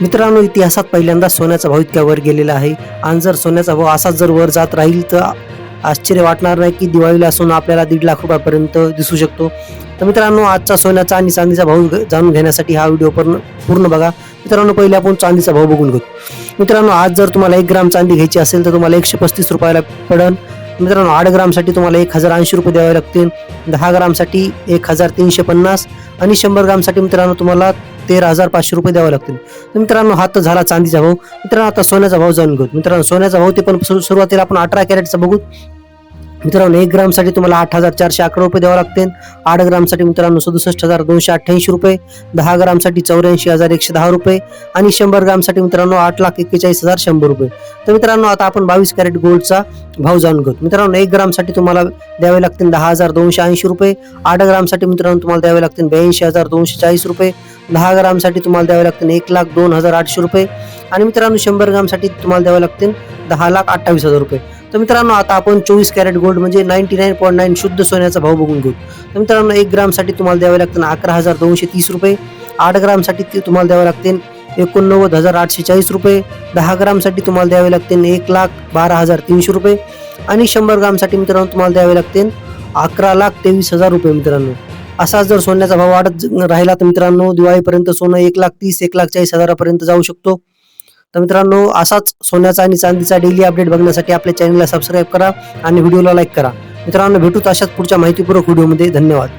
मित्रांनो इतिहासात पहिल्यांदा सोन्याचा भाव इतक्या वर गेलेला आहे. आणि जर सोन्याचा भाव असाच जर वर जात राहील तर आश्चर्य वाटणार नाही की दिवाळीला सोनं आपल्याला दीड लाख रुपयापर्यंत दिसू शकतो. तर मित्रांनो आजचा सोन्याचा आणि चांदीचा भाव जाणून घेण्यासाठी हा व्हिडिओ पूर्ण पूर्ण बघा. मित्रांनो पहिले आपण चांदीचा भाव बघून घेऊ. मित्रांनो आज जर तुम्हाला एक ग्राम चांदी घ्यायची असेल तर तुम्हाला एकशे पस्तीस रुपयाला पडेल मित्रांनो आठ ग्रामसाठी तुम्हाला एक हजार ऐंशी रुपये द्यावे लागतील. दहा ग्रामसाठी एक हजार तीनशे पन्नास. आणि शंभर ग्रामसाठी मित्रांनो तुम्हाला तेरा हजार पाचशे रुपये द्यावे लागतील. तर मित्रांनो हा तर झाला चांदीचा भाव. मित्रांनो आता सोन्याचा भाव जाणून घेऊ. मित्रांनो सोन्याचा भाव ते पण सुरुवातीला आपण अठरा कॅरेटचा बघू. मित्रांनो एक ग्रामसाठी तुम्हाला आठ हजार चारशे अकरा रुपये द्यावे लागतील. आठ ग्रामसाठी मित्रांनो सदुसष्ट हजार दोनशे अठ्ठ्याऐंशी रुपये. दहा ग्रामसाठी चौऱ्याऐंशी हजार एकशे दहा रुपये. आणि शंभर ग्रामसाठी मित्रांनो आठ लाख एक्केचाळीस हजार शंभर रुपये. तर मित्रांनो आता आपण बावीस कॅरेट गोल्डचा भाव जाणून घेऊ. मित्रांनो एक ग्रामसाठी तुम्हाला द्यावे लागतील दहा हजार दोनशे ऐंशी रुपये. आठ ग्रामसाठी मित्रांनो तुम्हाला द्यावे लागतील ब्याऐंशी हजार दोनशे चाळीस रुपये. दहा ग्रामसाठी तुम्हाला द्यावे लागतील एक लाख दोन हजार आठशे रुपये. आणि मित्रांनो शंभर ग्रामसाठी तुम्हाला द्यावे लागतील दहा लाख अठ्ठावीस हजार रुपये. तर मित्रांनो आता आपण चोवीस कॅरेट गोल्ड म्हणजे नाईन्टी नाईन पॉईंट नाईन शुद्ध सोन्याचा भाव बघून घेऊ. तर मित्रांनो एक ग्रामसाठी तुम्हाला द्यावे लागतील अकरा हजार दोनशे तीस रुपये. आठ ग्रामसाठी ते तुम्हाला द्यावे लागतील एकोणनव्वद हजार आठशे चाळीस रुपये. दहा ग्रामसाठी तुम्हाला द्यावे लागतील एक लाख बारा हजार तीनशे रुपये. आणि शंभर ग्रामसाठी मित्रांनो तुम्हाला द्यावे लागतील अकरा लाख तेवीस हजार रुपये मित्रांनो. असाच जर सोन्याचा भाव वाढत राहिला तर मित्रांनो दिवाळीपर्यंत सोनं एक लाख तीस एक लाख चाळीस हजारापर्यंत जाऊ शकतो. तर मित्रांनो असाच सोन्याचा आणि चांदीचा डेली अपडेट बघण्यासाठी आपल्या चॅनलला सबस्क्राईब करा आणि व्हिडिओला लाईक करा. मित्रांनो भेटूच अशाच पुढच्या माहितीपूर्वक व्हिडिओमध्ये धन्यवाद.